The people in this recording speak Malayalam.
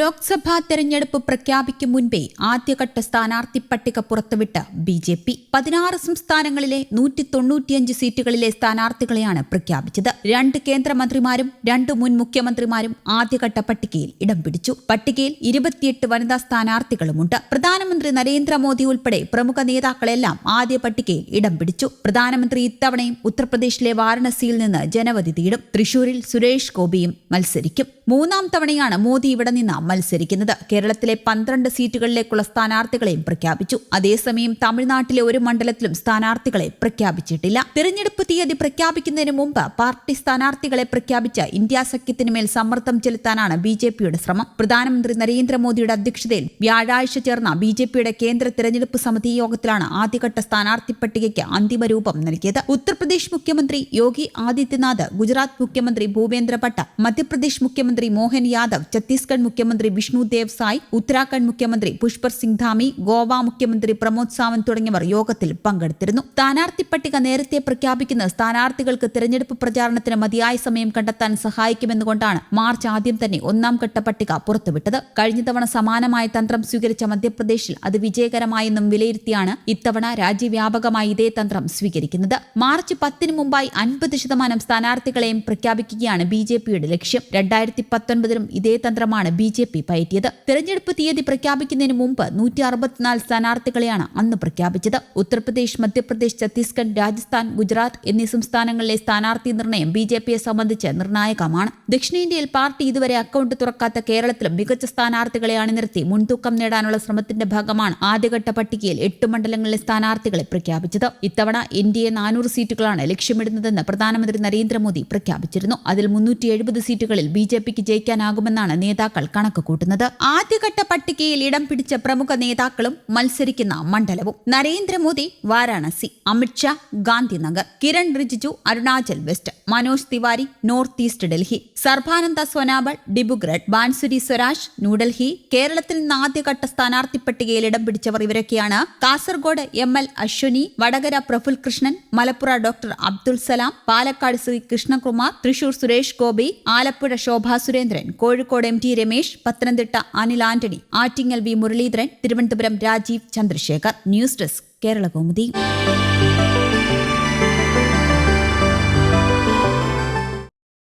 ലോക്സഭാ തെരഞ്ഞെടുപ്പ് പ്രഖ്യാപിക്കും മുൻപേ ആദ്യഘട്ട സ്ഥാനാർത്ഥി പട്ടിക പുറത്തുവിട്ട് ബി ജെ പി പതിനാറ് സംസ്ഥാനങ്ങളിലെ നൂറ്റി തൊണ്ണൂറ്റിയഞ്ച് സീറ്റുകളിലെ സ്ഥാനാർത്ഥികളെയാണ് പ്രഖ്യാപിച്ചത്. രണ്ട് കേന്ദ്രമന്ത്രിമാരും രണ്ട് മുൻ മുഖ്യമന്ത്രിമാരും ആദ്യഘട്ട പട്ടികയിൽ ഇടം പിടിച്ചു. പട്ടികയിൽ ഇരുപത്തിയെട്ട് വനിതാ സ്ഥാനാർത്ഥികളുമുണ്ട്. പ്രധാനമന്ത്രി നരേന്ദ്രമോദി ഉൾപ്പെടെ പ്രമുഖ നേതാക്കളെല്ലാം ആദ്യ പട്ടികയിൽ ഇടം പിടിച്ചു. പ്രധാനമന്ത്രി ഇത്തവണയും ഉത്തർപ്രദേശിലെ വാരണസിയിൽ നിന്ന് ജനവധി തീടും. തൃശൂരിൽ സുരേഷ് ഗോപിയും മത്സരിക്കും. മൂന്നാം തവണയാണ് മോദി ഇവിടെ നിന്ന് മത്സരിക്കുന്നത്. കേരളത്തിലെ പന്ത്രണ്ട് സീറ്റുകളിലേക്കുള്ള സ്ഥാനാർത്ഥികളെയും പ്രഖ്യാപിച്ചു. അതേസമയം തമിഴ്നാട്ടിലെ ഒരു മണ്ഡലത്തിലും സ്ഥാനാർത്ഥികളെ പ്രഖ്യാപിച്ചിട്ടില്ല. തിരഞ്ഞെടുപ്പ് തീയതി പ്രഖ്യാപിക്കുന്നതിന് മുമ്പ് പാർട്ടി സ്ഥാനാർത്ഥികളെ പ്രഖ്യാപിച്ച ഇന്ത്യ സഖ്യത്തിന് മേൽ സമ്മർദ്ദം ചെലുത്താനാണ് ബി ജെ പിയുടെ ശ്രമം. പ്രധാനമന്ത്രി നരേന്ദ്രമോദിയുടെ അധ്യക്ഷതയിൽ വ്യാഴാഴ്ച ചേർന്ന ബി ജെ പിയുടെ കേന്ദ്ര തെരഞ്ഞെടുപ്പ് സമിതി യോഗത്തിലാണ് ആദ്യഘട്ട സ്ഥാനാർത്ഥി പട്ടികയ്ക്ക് അന്തിമ രൂപം നൽകിയത്. ഉത്തർപ്രദേശ് മുഖ്യമന്ത്രി യോഗി ആദിത്യനാഥ് ഗുജറാത്ത് മുഖ്യമന്ത്രി ഭൂപേന്ദ്ര പട്ട മധ്യപ്രദേശ് മുഖ്യമന്ത്രി മോഹൻ യാദവ് ഛത്തീസ്ഗഡ് മുഖ്യമന്ത്രി വിഷ്ണു ദേവ് സായ് ഉത്തരാഖണ്ഡ് മുഖ്യമന്ത്രി പുഷ്പർ സിംഗ് ധാമി ഗോവ മുഖ്യമന്ത്രി പ്രമോദ് സാവന്ത് തുടങ്ങിയവർ യോഗത്തിൽ പങ്കെടുത്തിരുന്നു. സ്ഥാനാർത്ഥി പട്ടിക നേരത്തെ പ്രഖ്യാപിക്കുന്ന സ്ഥാനാർത്ഥികൾക്ക് തെരഞ്ഞെടുപ്പ് പ്രചാരണത്തിന് മതിയായ സമയം കണ്ടെത്താൻ സഹായിക്കുമെന്നുകൊണ്ടാണ് മാർച്ച് ആദ്യം തന്നെ ഒന്നാം ഘട്ട പട്ടിക പുറത്തുവിട്ടത്. കഴിഞ്ഞ തവണ സമാനമായ തന്ത്രം സ്വീകരിച്ച മധ്യപ്രദേശിൽ അത് വിജയകരമായെന്നും വിലയിരുത്തിയാണ് ഇത്തവണ രാജ്യവ്യാപകമായി ഇതേ തന്ത്രം സ്വീകരിക്കുന്നത്. മാർച്ച് പത്തിന് മുമ്പായി അൻപത് ശതമാനം സ്ഥാനാർത്ഥികളെയും പ്രഖ്യാപിക്കുകയാണ് ബി ജെ പിയുടെ ലക്ഷ്യം. രണ്ടായിരത്തി പത്തൊൻപതിലും ഇതേ തന്ത്രമാണ് ബി ജെ പി പയറ്റിയത്. തെരഞ്ഞെടുപ്പ് തീയതി പ്രഖ്യാപിക്കുന്നതിന് മുമ്പ് നൂറ്റി അറുപത്തിനാല് സ്ഥാനാർത്ഥികളെയാണ് അന്ന് പ്രഖ്യാപിച്ചത്. ഉത്തർപ്രദേശ് മധ്യപ്രദേശ് ഛത്തീസ്ഗഡ് രാജസ്ഥാൻ ഗുജറാത്ത് എന്നീ സംസ്ഥാനങ്ങളിലെ സ്ഥാനാർത്ഥി നിർണയം ബി ജെ പിയെ സംബന്ധിച്ച് നിർണായകമാണ്. ദക്ഷിണേന്ത്യയിൽ പാർട്ടി ഇതുവരെ അക്കൌണ്ട് തുറക്കാത്ത കേരളത്തിലും മികച്ച സ്ഥാനാർത്ഥികളെ അണിനിർത്തി മുൻതൂക്കം നേടാനുള്ള ശ്രമത്തിന്റെ ഭാഗമാണ് ആദ്യഘട്ട പട്ടികയിൽ എട്ട് മണ്ഡലങ്ങളിലെ സ്ഥാനാർത്ഥികളെ പ്രഖ്യാപിച്ചത്. ഇത്തവണ എൻ ഡി എ നാനൂറ് സീറ്റുകളാണ് ലക്ഷ്യമിടുന്നതെന്ന് പ്രധാനമന്ത്രി നരേന്ദ്രമോദി പ്രഖ്യാപിച്ചിരുന്നു. അതിൽ മുന്നൂറ്റി എഴുപത് സീറ്റുകളിൽ ബി ജെ പിക്ക് ജയിക്കാനാകുമെന്നാണ് നേതാക്കൾ കണക്ക് കൂട്ടുന്നത് ആദ്യഘട്ട പട്ടികയിൽ ഇടം പിടിച്ച പ്രമുഖ നേതാക്കളും മത്സരിക്കുന്ന മണ്ഡലവും. Narendra Modi Varanasi Amit Shah Gandhinagar Kiren Rijiju Arunachal West Manoj Tiwari North East Delhi Sarbananda Sonowal Dibrugarh Bansuri Swaraj New Delhi കേരളത്തിൽ നിന്ന് ആദ്യഘട്ട സ്ഥാനാർത്ഥി പട്ടികയിൽ ഇടം പിടിച്ചവർ ഇവരൊക്കെയാണ്. Kasaragod M L Ashwini Vadakara Praful Krishnan Malappuram doctor Abdul Salam Palakkad Shri Krishnakumar Thrissur Suresh Gopi Alappuzha Shobha Surendran Kozhikode M T Ramesh Pathanamthitta Anil Antony Attingal V Muraleedharan Thiruvananthapuram Rajeev Chandrasekhar. News desk Kerala Kaumudi